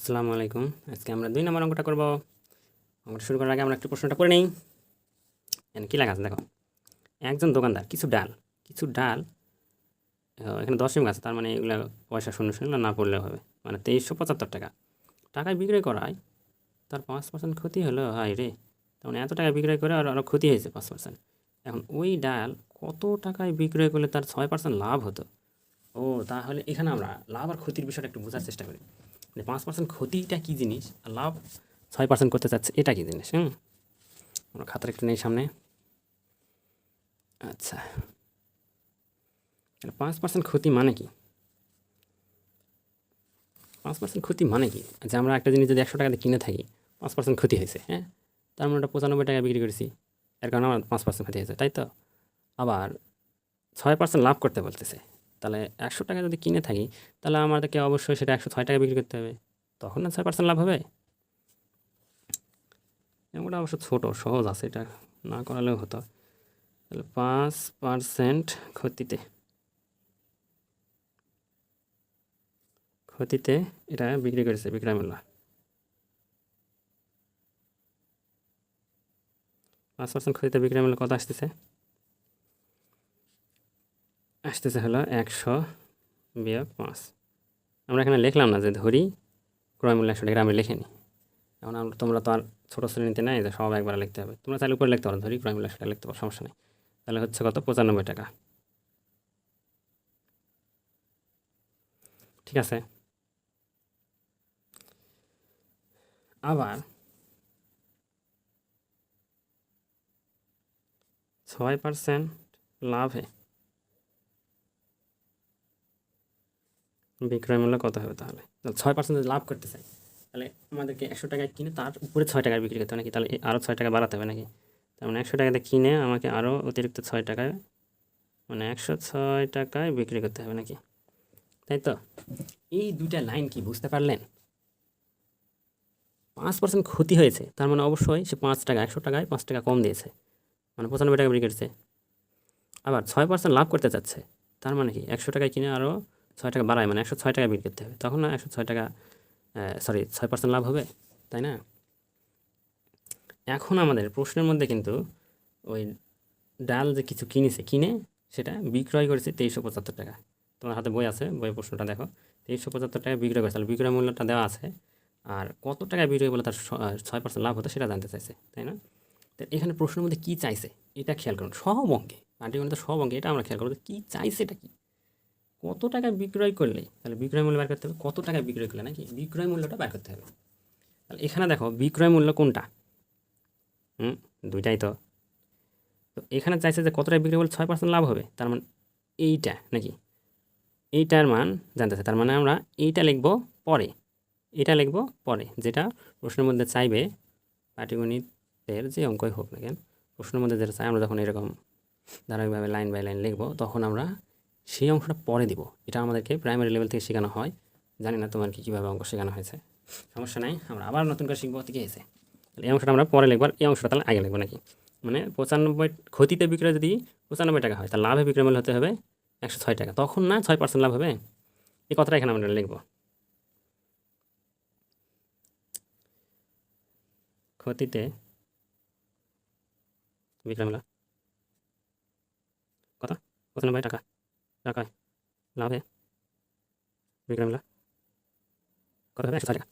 আসসালামু আলাইকুম। আজকে আমরা দুই নম্বর অঙ্কটা করব। অঙ্কটা শুরু করার আগে আমরা একটু প্রশ্নটা করে নিই। কী লেখা আছে দেখো? একজন দোকানদার, কিছু ডাল কিছু ডাল এখানে দশমিক আছে, তার মানে এগুলো পয়সা শূন্য শূন্য না পড়লেও হবে। মানে তেইশশো পঁচাত্তর টাকা। টাকায় বিক্রয় করায়, তার পাঁচ পার্সেন্ট ক্ষতি হলো হাই রে! তার মানে এত টাকা বিক্রয় করে আর আরও ক্ষতি হয়েছে পাঁচ পার্সেন্ট এখন ওই ডাল কত টাকায় বিক্রয় করলে তার ছয় পার্সেন্ট লাভ হতো? ও, তাহলে এখানে আমরা লাভ আর ক্ষতির বিষয়টা একটু বোঝার চেষ্টা করি। মানে পাঁচ পার্সেন্ট ক্ষতিটা কী জিনিস? আর লাভ ছয় পার্সেন্ট করতে চাচ্ছে, এটা কী জিনিস? হ্যাঁ আমরা খাতার একটু নেই সামনে। আচ্ছা। তাহলে পাঁচ পার্সেন্ট ক্ষতি মানে কি? পাঁচ পার্সেন্ট ক্ষতি মানে কি? যে আমরা একটা জিনিস যদি একশো টাকাতে কিনে থাকি, পাঁচ পার্সেন্ট ক্ষতি হয়েছে হ্যাঁ? তার মানে ওটা পঁচানব্বই টাকা বিক্রি করেছি, এর কারণে আমার পাঁচ পার্সেন্ট ক্ষতি হয়েছে, তাই তো? আবার ছয় পার্সেন্ট লাভ করতে বলতেছে। তাহলে একশো টাকা যদি কিনে থাকি, তাহলে আমাদেরকে অবশ্যই সেটা একশো ছয় টাকা বিক্রি করতে হবে। তখন না ছয় পার্সেন্ট লাভ হবে? এমনটা অবশ্য ছোটো, সহজ আছে এটা, না করালেও হতো। তাহলে পাঁচ পার্সেন্ট ক্ষতিতে ক্ষতিতে এটা বিক্রি করেছে বিক্রয় মূল্য পাঁচ পার্সেন্ট ক্ষতিতে বিক্রয় মূল্য কত আসতেছে? আসতেছে হলো একশো বিয়োগ পাঁচ। আমরা এখানে লিখলাম না যে ধরি ক্রয় মূল্য একশো টাকা আমি লিখিনি এখন আমরা, তোমরা তো আর ছোটো শ্রেণীতে নেই যে সব একবার লিখতে হবে। তোমরা চাইলে উপরে লিখতে পারো, ধরি ক্রয় মূল্য একশো টাকা লিখতে পারো, সমস্যা নেই। তাহলে হচ্ছে কত? পঁচানব্বই টাকা। ঠিক আছে? আবার ছয় পার্সেন্ট লাভে বিক্রয় মূল্য কত হবে তাহলে? ছয় পার্সেন্ট লাভ করতে চাই, তাহলে আমাদেরকে একশো টাকায় কিনে তার উপরে ছয় টাকায় বিক্রি করতে হবে নাকি? তাহলে আরও ছয় টাকা বাড়াতে হবে নাকি? তার মানে একশো টাকাতে কিনে আমাকে আরও অতিরিক্ত ছয় টাকায় মানে একশো ছয় টাকায় বিক্রি করতে হবে নাকি? তাই তো? এই দুইটা লাইন কি বুঝতে পারলেন? পাঁচ পার্সেন্ট ক্ষতি হয়েছে, তার মানে অবশ্যই সে পাঁচ টাকা, একশো টাকায় পাঁচ টাকা কম দিয়েছে মানে পঁচানব্বই টাকা বিক্রি করছে। আবার ছয় পার্সেন্ট লাভ করতে চাচ্ছে, তার মানে কি? একশো টাকায় কিনে আরও ছয় টাকা বাড়ায় মানে একশো ছয় টাকা বিক্রি করতে হবে। তখন না একশো ছয় টাকা সরি ছয় পার্সেন্ট লাভ হবে, তাই না? এখন আমাদের প্রশ্নের মধ্যে কিন্তু ওই ডাল যে কিছু কিনেছে, কিনে সেটা বিক্রয় করেছে তেইশশো পঁচাত্তর টাকা। তোমার হাতে বই আছে, বইয়ের প্রশ্নটা দেখো। তেইশশো পঁচাত্তর টাকা বিক্রয় করেছে, তাহলে বিক্রয় মূল্যটা দেওয়া আছে। আর কত টাকা বিক্রয় বলে তার ছয় পার্সেন্ট লাভ হতো সেটা জানতে চাইছে, তাই না? তো এখানে প্রশ্নের মধ্যে কী চাইছে, এটা খেয়াল করুন। সব অঙ্কে পাটিগণিত সব অঙ্কে এটা আমরা খেয়াল করব কী চাইছে এটা কি? কত টাকা বিক্রয় করলে, তাহলে বিক্রয় মূল্য বের করতে হবে, কত টাকা বিক্রয় করলে নাকি বিক্রয় মূল্যটা বের করতে হবে? তাহলে এখানে দেখো, বিক্রয় মূল্য কোনটা? হুম, দুইটাই তো। তো এখানে চাইছে যে কত টাকা বিক্রয় করলে ছয় পার্সেন্ট লাভ হবে, তার মানে এইটা নাকি? এইটার মান জানতে চাই, তার মানে আমরা এইটা লিখব পরে এটা লিখব পরে, যেটা প্রশ্নের মধ্যে চাইবে পাটিগণিতের যে অঙ্কই হোক না কেন, প্রশ্নের মধ্যে যেটা চাই, আমরা যখন এরকম ধারাবাহিকভাবে লাইন বাই লাইন লিখব, তখন আমরা সেই অংশটা পরে দিব। এটা আমাদেরকে প্রাইমারি লেভেল থেকে শেখানো হয়। জানি না তোমার কি কীভাবে অঙ্ক শেখানো হয়েছে। সমস্যা নাই, আমরা আবার নতুন করে শিখব ঠিক আছে। তাহলে এই অংশটা আমরা পরে লিখব এই অংশটা তাহলে আগে লিখব নাকি? মানে পঁচানব্বই ক্ষতিতে বিক্রয় যদি পঁচানব্বই টাকা হয়, তাহলে লাভে বিক্রয় মূল্য হতে হবে একশো ছয় টাকা। তখন না ছয় পার্সেন্ট লাভ হবে? এই কথাটা এখানে আমরা লিখব। ক্ষতিতে বিক্রয় মূল্য কত? পঁচানব্বই টাকা। টাকায় লাভে বিক্রয় মূল্য কত হবে একশো ছয় টাকা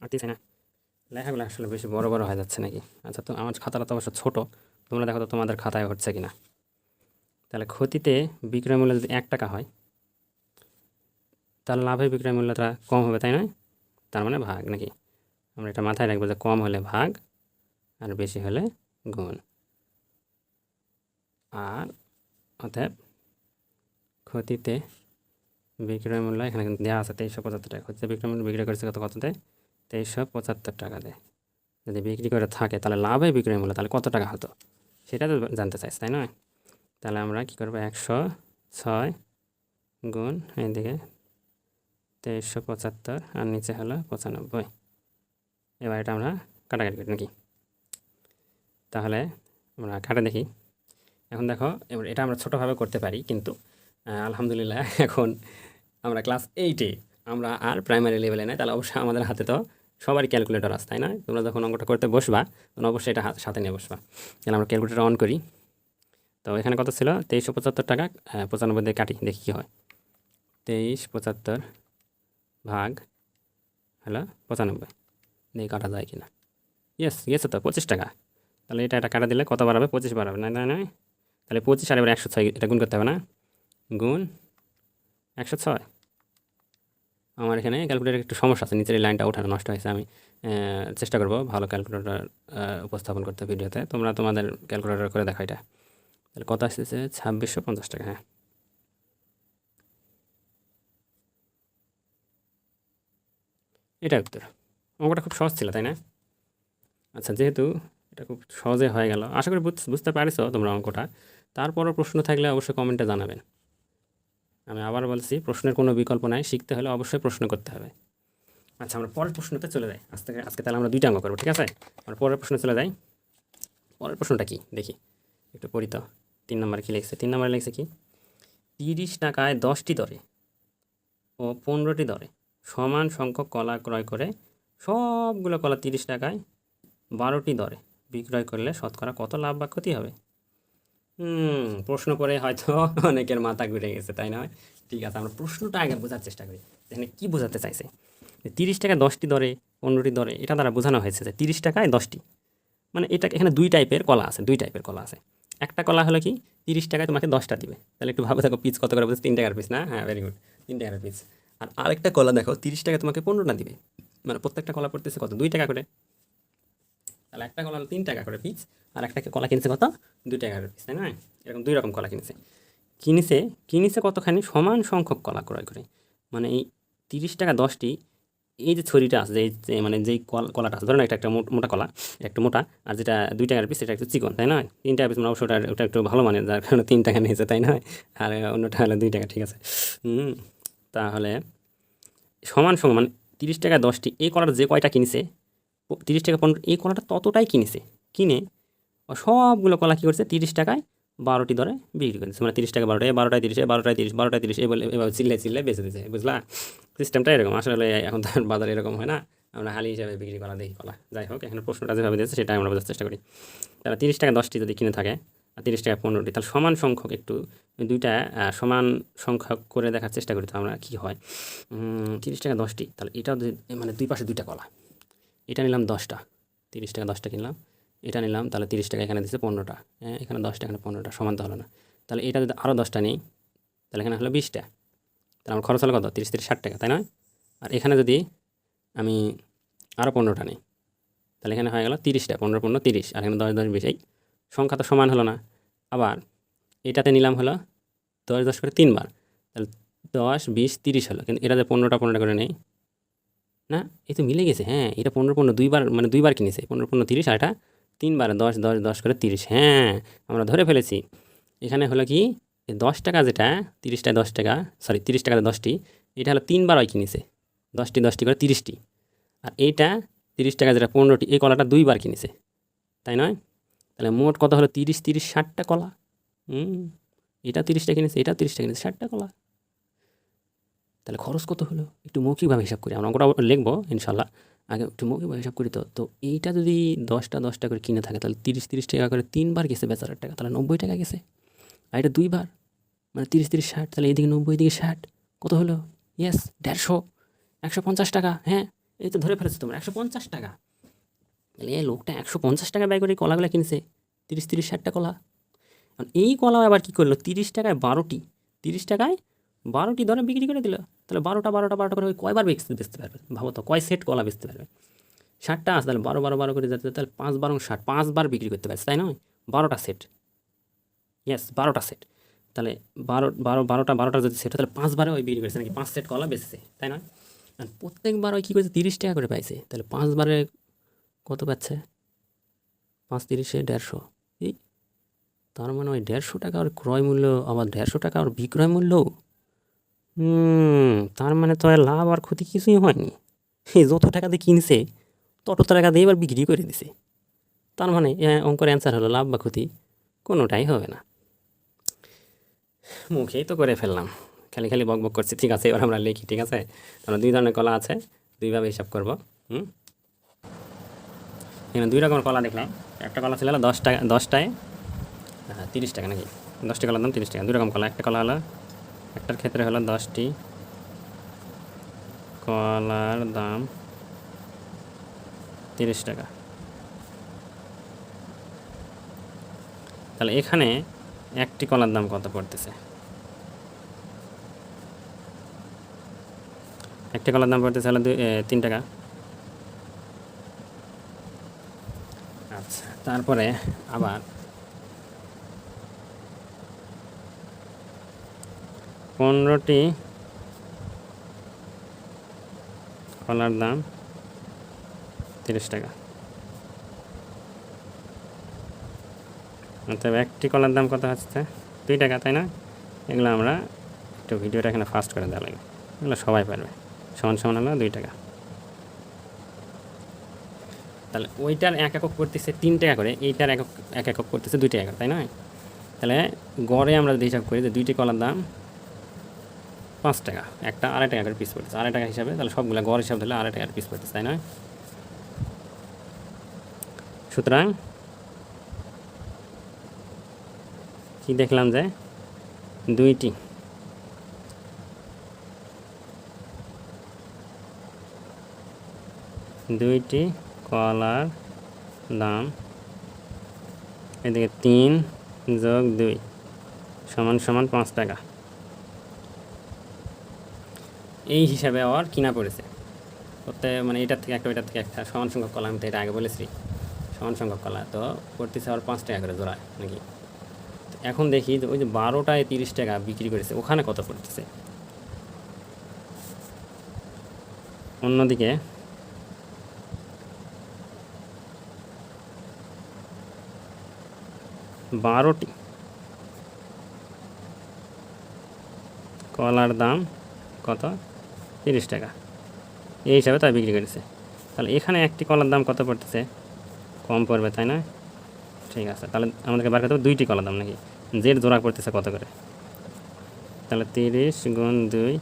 আটত্রিশ না লেখাগুলো আসলে বেশি বড় বড় হয়ে যাচ্ছে নাকি আচ্ছা তো আমার খাতাটা তো অবশ্য ছোটো তোমরা দেখো তো তোমাদের খাতায় হচ্ছে কি না তাহলে ক্ষতিতে বিক্রয় মূল্য যদি এক টাকা হয় তাহলে লাভে বিক্রয় মূল্যটা কম হবে তাই নয় তার মানে ভাগ নাকি আমরা এটা মাথায় রাখব যে কম হলে ভাগ আর বেশি হলে গুণ আর অতএব ক্ষতিতে বিক্রয় মূল্য এখানে কিন্তু দেওয়া আছে তেইশশো পঁচাত্তর টাকা। ক্ষতিতে বিক্রয় মূল্য বিক্রয় করেছে কত, কততে? তেইশশো পঁচাত্তর টাকা দেয় যদি বিক্রি করে থাকে, তাহলে লাভে বিক্রয় মূল্য তাহলে কত টাকা হতো? সেটা তো জানতে চাইছে, তাই নয়? তাহলে আমরা কী করব? একশো ছয় গুণ এদিকে তেইশশো পঁচাত্তর, আর নিচে হলো পঁচানব্বই। এবার এটা আমরা কাটাকাটি করি, নাকি? তাহলে আমরা কাটা দেখি। এখন দেখো, এবার এটা আমরা ছোটোভাবে করতে পারি, কিন্তু আলহামদুলিল্লাহ, এখন আমরা ক্লাস এইটে আমরা আর প্রাইমারি লেভেলে নাই, তাহলে অবশ্যই আমাদের হাতে তো সবারই ক্যালকুলেটর আছে, তাই না? তোমরা যখন অঙ্কটা করতে বসবা, তখন অবশ্যই এটা সাথে নিয়ে বসবা। তাহলে আমরা ক্যালকুলেটর অন করি। তো এখানে কত ছিল? তেইশশো পঁচাত্তর টাকা পঁচানব্বই দিয়ে কাটি, দেখি কী হয়। তেইশ পঁচাত্তর ভাগ, হলো পঁচানব্বই, দিয়ে কাটা যায় কিনা। ইয়েস গেছে তো, পঁচিশ টাকা। তাহলে এটা এটা কাটা দিলে কত বাড়াবে? পঁচিশ বাড়াবে না না না তাহলে পঁচিশ আর এবার একশো ছয়, এটা গুণ করতে হবে না? গুণ একশো ছয়। আমার এখানে ক্যালকুলেটার একটু সমস্যা আছে, নিচের লাইনটা ওঠানো নষ্ট হয়েছে, আমি চেষ্টা করব ভালো ক্যালকুলেটর উপস্থাপন করতে ভিডিওতে। তোমরা তোমাদের ক্যালকুলেটর করে দেখো এটা। তাহলে কত আসতেছে? ছাব্বিশশো পঞ্চাশ টাকা হ্যাঁ। এটা উত্তর। অঙ্কটা খুব সহজ ছিল, তাই না? আচ্ছা যেহেতু এটা খুব সহজে হয়ে গেল, আশা করি বুঝ- বুঝতে পারিছো তোমরা অঙ্কটা। তারপরও প্রশ্ন থাকলে অবশ্যই কমেন্টে জানাবেন। আমি আবার বলছি, প্রশ্নের কোনো বিকল্প নাই, শিখতে হলে অবশ্যই প্রশ্ন করতে হবে। আচ্ছা আমরা পরের প্রশ্নতে চলে যাই। আজকে আজকে তাহলে আমরা দুইটা অঙ্ক করব, ঠিক আছে? আমরা পরের প্রশ্নে চলে যাই। পরের প্রশ্নটা কি? দেখি, একটু পড়ি তো। তিন নম্বরে কী লিখছে? তিন নম্বরে লিখছে কি? তিরিশ টাকায় দশটি দরে ও পনেরোটি দরে সমান সংখ্যক কলা ক্রয় করে সবগুলো কলা তিরিশ টাকায় বারোটি দরে বিক্রয় করলে শতকরা কত লাভ বা ক্ষতি হবে? হুম, প্রশ্ন করে হয়তো অনেকের মাথা ঘুরে গেছে, তাই নয় ঠিক আছে, আমরা প্রশ্নটা আগে বোঝার চেষ্টা করি। এখানে কী বোঝাতে চাইছে? তিরিশ টাকায় দশটি দরে পনেরোটি দরে এটা দ্বারা বোঝানো হয়েছে যে তিরিশ টাকায় দশটি। মানে এটা এখানে দুই টাইপের কলা আছে, দুই টাইপের কলা আছে। একটা কলা হলো কি, তিরিশ টাকায় তোমাকে দশটা দিবে। তাহলে একটু ভাবে থাকো পিস কত করে বলছে? তিন টাকার পিস না? হ্যাঁ ভেরি গুড তিন টাকার পিস আর আরেকটা কলা দেখো, তিরিশ টাকায় তোমাকে পনেরোটা দিবে। মানে প্রত্যেকটা কলা পড়তেছে কত? দুই টাকা করে। তাহলে একটা কলা তিন টাকা করে পিস আর একটা কলা কিনেছে কত? দুই টাকা করে পিস তাই না? এরকম দুই রকম কলা কিনেছে। কিনেছে কিনেছে কতখানি? সমান সংখ্যক কলা ক্রয় করে। মানে এই তিরিশ টাকা দশটি, এই যে ছড়িটা আছে যে যে মানে যেই কল, কলাটা আছে, ধরুন একটা একটা মোট- কলা, একটা মোটা, আর যেটা দুই টাকার পিস সেটা একটু চিকন, তাই না? তিন টাকার পিস মানে অবশ্যই ওটা ওটা একটু ভালো মানে যার কারণে তিন টাকা নিয়েছে, তাই নয় আর অন্যটা হলো দুই টাকা, ঠিক আছে। তাহলে সমান সমান মানে তিরিশ টাকা দশটি, এই কলাটা যে কয়টা কিনেছে তিরিশ টাকা পনেরো, এই কলাটা ততটাই কিনেছে। কিনে সবগুলো কলা কী করছে? তিরিশ টাকায় বারোটি দরে বিক্রি করেছে। মানে তিরিশ টাকা বারোটায় বারোটায় তিরিশে, বারোটায় তিরিশ বারোটায় তিরিশ এই বলে, এভাবে চিল্লে চিল্লে বেঁচে দিয়েছে, বুঝলা? সিস্টেমটা এরকম। আসলে এখন তো বাজারে এরকম হয় না। আমরা হালি হিসাবে বিক্রি করা, দেখি কলা। যাই হোক, এখানে প্রশ্নটা যেভাবে দিয়েছে সেটা আমরা বোঝার চেষ্টা করি। তারা তিরিশ টাকা দশটি যদি কিনে থাকে, আর তিরিশ টাকা পনেরোটি, তাহলে সমান সংখ্যক একটু দুইটা সমান সংখ্যক করে দেখার চেষ্টা করি, তো আমরা কী হয়? তিরিশ টাকা দশটি, তাহলে এটাও মানে দুই পাশে দুইটা কলা। এটা নিলাম দশটা, তিরিশ টাকা দশটা কিনলাম, এটা নিলাম তাহলে তিরিশ টাকা এখানে দিচ্ছে পনেরোটা হ্যাঁ এখানে দশটা, এখানে পনেরোটা, সমান তো হলো না। তাহলে এটা যদি আরও দশটা নিই, তাহলে এখানে হলো বিশটা, তাহলে আমার খরচ হলো কত? তিরিশ তিরিশ, ষাট টাকা, তাই নয়? আর এখানে যদি আমি আরও পনেরোটা নিই, তাহলে এখানে হয়ে গেল তিরিশটা, পনেরো পনেরো, তিরিশ, আর এখানে দশ দশ, বিশ, এই সংখ্যা তো সমান হলো না। আবার এটাতে নিলাম হলো দশ দশ করে তিনবার, তাহলে দশ, বিশ, তিরিশ হলো, কিন্তু এটাতে পনেরোটা পনেরোটা করে নেই না? এই তো মিলে গেছে হ্যাঁ। এটা পনেরো পনেরো দুইবার মানে দুইবার কিনেছে। পনেরো পনেরো তিরিশ আর এটা তিনবার, দশ দশ দশ করে তিরিশ হ্যাঁ। আমরা ধরে ফেলেছি। এখানে হলো কি দশ টাকা যেটা তিরিশটায় দশ টাকা সরি তিরিশ টাকাতে দশটি, এটা হলো তিনবার ওই কিনেছে। দশটি দশটি করে তিরিশটি। আর এইটা তিরিশ টাকা যেটা পনেরোটি, এই কলাটা দুইবার কিনেছে। তাই নয়? তাহলে মোট কত হলো? তিরিশ তিরিশ, ষাটটা কলা। হুম। এটা তিরিশটা কিনেছে, এটা তিরিশটা কিনেছে, ষাটটা কলা। তাহলে খরচ কত হলো? একটু মৌখিকভাবে হিসাব করি, আমরা অঙ্কটা লিখব ইনশাল্লাহ আগে একটু মৌখিকভাবে হিসাব করি তো তো এইটা যদি দশটা দশটা করে কিনে থাকে, তাহলে তিরিশ তিরিশ টাকা করে তিনবার গেছে বেচারার টাকা, তাহলে নব্বই টাকা গেছে। আর এটা দুইবার মানে তিরিশ তিরিশ, ষাট, তাহলে এইদিকে নব্বই এদিকে ষাট, কত হলো? ইয়েস, দেড়শো, একশো পঞ্চাশ টাকা হ্যাঁ এই তো ধরে ফেলেছো তোমরা, একশো পঞ্চাশ টাকা। তাহলে এই লোকটা একশো পঞ্চাশ টাকা ব্যয় করে কলাগুলো কিনছে, তিরিশ তিরিশ ষাটটা কলা। এই কলা আবার কী করল? তিরিশ টাকায় বারোটি, তিরিশ টাকায় বারোটি দরে বিক্রি করে দিল। তাহলে বারোটা বারোটা বারোটা করে কয়বার বেচতে বেচতে পারবে? ভাবো তো, কয় সেট কলা বেচতে পারবে? ষাটটা আছে, তাহলে বারো বারো বারো করে যাতে তাহলে পাঁচ বারো ষাট পাঁচবার বিক্রি করতে পারছে, তাই নয়? বারোটা সেট। ইয়েস বারোটা সেট। তাহলে বারো বারো, বারোটা বারোটা যদি সেট তাহলে পাঁচবারে ওই বিক্রি করেছে নাকি? পাঁচ সেট কলা বেচছে, তাই নয়? আর প্রত্যেকবার ওই কী করেছে? তিরিশ টাকা করে পাইছে। তাহলে পাঁচবারে কত পাচ্ছে? পাঁচ তিরিশে দেড়শো। এই, তার মানে ওই দেড়শো টাকা ওর ক্রয় মূল্য, আবার দেড়শো টাকা ওর বিক্রয় মূল্য হুম, তার মানে তো আর লাভ আর ক্ষতি কিছুই হয়নি। এই যত টাকা দিয়ে কিনছে, তত টাকা দিয়ে এবার বিক্রি করে দিছে। তার মানে অঙ্কের অ্যান্সার হলো লাভ বা ক্ষতি, কোনোটাই হবে না। মুখেই তো করে ফেললাম। খালি খালি বক বক করছি, ঠিক আছে, এবার আমরা লিখি, ঠিক আছে? আমরা দুই ধরনের কলা আছে, দুইভাবে হিসাব করব, হুম? এখানে দুই রকমের কলা দেখলাম। একটা কলা ছিল দশ টাকা, দশটায় তিরিশ টাকা নাকি? দশটি কলার দাম তিরিশ টাকা। দুই রকম কলা, একটা কলা হলো একটার ক্ষেত্রে হলো দশটি। কলার দাম তিরিশ টাকা। তাহলে এখানে একটি কলার দাম কত পড়তেছে? একটি কলার দাম পড়তেছে হলো দুই তিন টাকা। আচ্ছা তারপরে আবার পনেরোটি কলার দাম তিরিশ টাকা। অতএব একটি কলার দাম কত হচ্ছে? দুই টাকা, তাই না? এগুলো আমরা একটু ভিডিওটা এখানে ফাস্ট করে দেওয়া লাগবে। এগুলো সবাই পারবে। সমান সমান হলো দুই টাকা। তাহলে ওইটার এক একক করতেছে তিন টাকা করে, এইটার একক, এক একক করতেছে দুই টাকা তাই নয়? তাহলে গড়ে আমরা যদি হিসাব করি যে দুইটি কলার দাম পাঁচ টাকা, একটা আড়াই টাকা করে পিস পড়তেছে। আড়াই টাকা হিসাবে, তাহলে সবগুলো গড় হিসাবে দিলে আড়াই টাকার পিস পড়তেছে, তাই নয় সুতরাং কি দেখলাম যে দুইটি দুইটি কলার দাম এদিকে তিন যোগ দুই সমান সমান পাঁচ টাকা। এই হিসাবে আবার কিনা পড়েছে। প্রত্যেক মানে এটার থেকে একটা, ওইটার থেকে একটা সমান সংখ্যক কলা আমি তো এটা আগে বলেছি। সমান সংখ্যক কলা তো পড়তেছে আবার পাঁচ টাকা করে জোড়ায় নাকি? এখন দেখি ওই যে বারোটায় তিরিশ টাকা বিক্রি করেছে, ওখানে কত পড়তেছে? অন্যদিকে বারোটি কলার দাম কত? তিরিশ টাকা। এই হিসাবে তাই বিক্রি করেছে। তাহলে এখানে একটি কলার দাম কত পড়তেছে? কম পড়বে, তাই না? ঠিক আছে, তাহলে আমাদেরকে বার করতে হবে দুইটি কলার দাম নাকি? জের জোড়া পড়তেছে কত করে? তাহলে তিরিশ গুণ দুই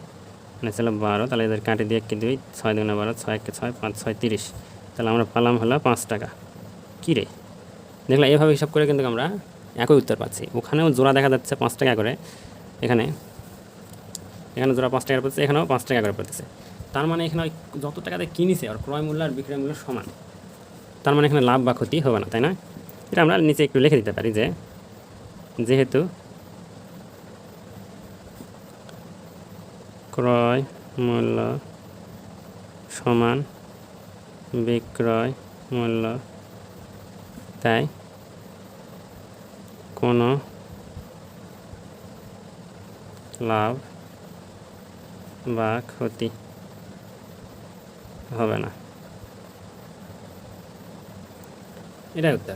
মানে ছিল বারো, তাহলে এদের কাটে দিয়ে একটি দুই, ছয় দুগুণে বারো, ছয় একে ছয়, পাঁচ ছয় তিরিশ। তাহলে আমরা পালাম হলো পাঁচ টাকা। কী রে? দেখলাম এভাবে হিসাব করে কিন্তু আমরা একই উত্তর পাচ্ছি। ওখানেও জোড়া দেখা যাচ্ছে পাঁচ টাকা করে। এখানে এখানে জোড়া পাঁচ টাকা পড়তেছে, এখানেও পাঁচ টাকা করে পড়তেছে। তার মানে এখানে যত টাকাতে কিনেছে আর ক্রয় মূল্য আর বিক্রয় মূল্য সমান। তার মানে এখানে লাভ বা ক্ষতি হবে না, তাই না? এটা আমরা নিচে একটু লিখে দিতে পারি যে, যেহেতু ক্রয় মূল্য সমান বিক্রয় মূল্য, তাই কোনো লাভ বা ক্ষতি হবে না। এটাই উত্তর।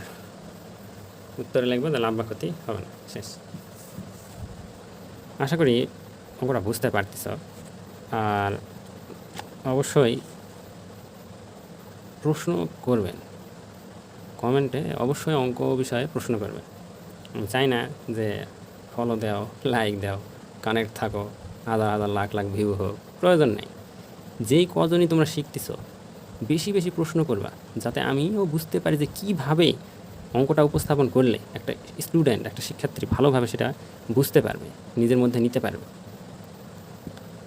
উত্তরে লিখব লাভ বা ক্ষতি হবে না। শেষ। আশা করি অঙ্কটা বুঝতে পারতেছ। আর অবশ্যই প্রশ্ন করবেন। কমেন্টে অবশ্যই অঙ্ক বিষয়ে প্রশ্ন করবেন। আমি চাই না যে ফলো দাও লাইক দাও কানেক্ট থাকো। হাজার হাজার লাখ লাখ ভিউ হোক, প্রয়োজন নেই। যেই কজনই তোমরা শিখতেছ, বেশি বেশি প্রশ্ন করবা, যাতে আমিও বুঝতে পারি যে কীভাবে অঙ্কটা উপস্থাপন করলে একটা স্টুডেন্ট একটা শিক্ষার্থী ভালোভাবে সেটা বুঝতে পারবে, নিজের মধ্যে নিতে পারবে।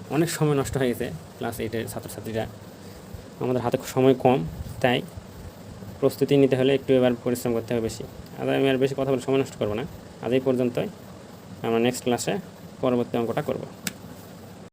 অনেক সময় নষ্ট হয়ে গেছে ক্লাস এইটের ছাত্রছাত্রীরা। আমাদের হাতে সময় কম, তাই প্রস্তুতি নিতে হলে একটু এবার পরিশ্রম করতে হবে বেশি। আর আমি আর বেশি কথা বলে সময় নষ্ট করব না। আজ এই পর্যন্তই। আমরা নেক্সট ক্লাসে পরবর্তী অঙ্কটা করব।